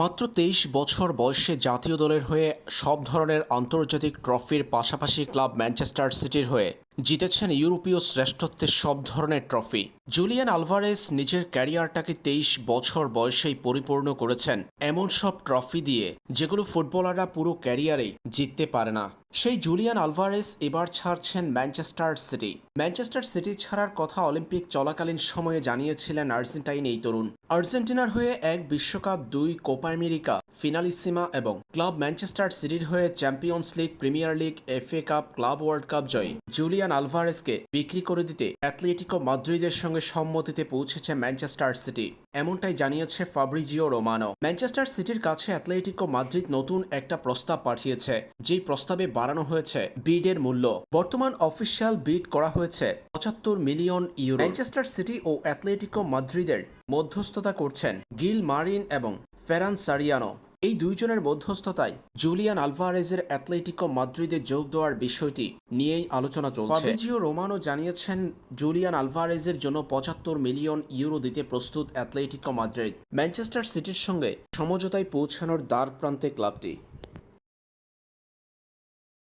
মাত্র তেইশ বছর বয়সে জাতীয় দলের হয়ে সব ধরনের আন্তর্জাতিক ট্রফির পাশাপাশি ক্লাব ম্যানচেস্টার সিটির হয়ে জিতেছেন ইউরোপীয় শ্রেষ্ঠত্বের সব ধরনের ট্রফি। জুলিয়ান আলভারেস নিজের ক্যারিয়ারটাকে তেইশ বছর বয়সেই পরিপূর্ণ করেছেন। এমন সব ট্রফি দিয়ে যেগুলো ফুটবলাররা পুরো ক্যারিয়ারেই জিততে পারে না। সেই জুলিয়ান আলভারেস এবার ছাড়ছেন ম্যানচেস্টার সিটি। ম্যানচেস্টার সিটি ছাড়ার কথা অলিম্পিক চলাকালীন সময়ে জানিয়েছিলেন আর্জেন্টাইন এই তরুণ। আর্জেন্টিনার হয়ে এক বিশ্বকাপ, দুই কোপা আমেরিকা, ফিনালিসিমা এবং ক্লাব ম্যানচেস্টার সিটির হয়ে Champions League, Premier League, FA Cup, club World Cup জয়ী। জুলিয়ান আলভারেসকে বিক্রি করে দিতে অ্যাথলেটিকো মাদ্রিদের সঙ্গে সম্মতিতে পৌঁছেছে ম্যানচেস্টার সিটি। এমনটাই জানিয়েছে ফাব্রিজিও রোমানো। ম্যানচেস্টার সিটির কাছে অ্যাথলেটিকো মাদ্রিদ নতুন একটা প্রস্তাব পাঠিয়েছে, যেই প্রস্তাবে বাড়ানো হয়েছে বিডের মূল্য। বর্তমান অফিসিয়াল বিড করা হয়েছে পঁচাত্তর মিলিয়ন ইউরো। ম্যানচেস্টার সিটি ও অ্যাথলেটিকো মাদ্রিদের মধ্যস্থতা করছেন গিল মারিন এবং ফেরান সারিয়ানো। এই দুইজনের মধ্যস্থতায় জুলিয়ান আলভারেজের অ্যাথলেটিকো মাদ্রিদে যোগ দেওয়ার বিষয়টি নিয়েই আলোচনা চলছে। জিও রোমানো জানিয়েছেন, জুলিয়ান আলভারেজের জন্য পঁচাত্তর মিলিয়ন ইউরো দিতে প্রস্তুত অ্যাথলেটিকো মাদ্রিদ। ম্যানচেস্টার সিটির সঙ্গে সমঝোতায় পৌঁছানোর দ্বার প্রান্তে ক্লাবটি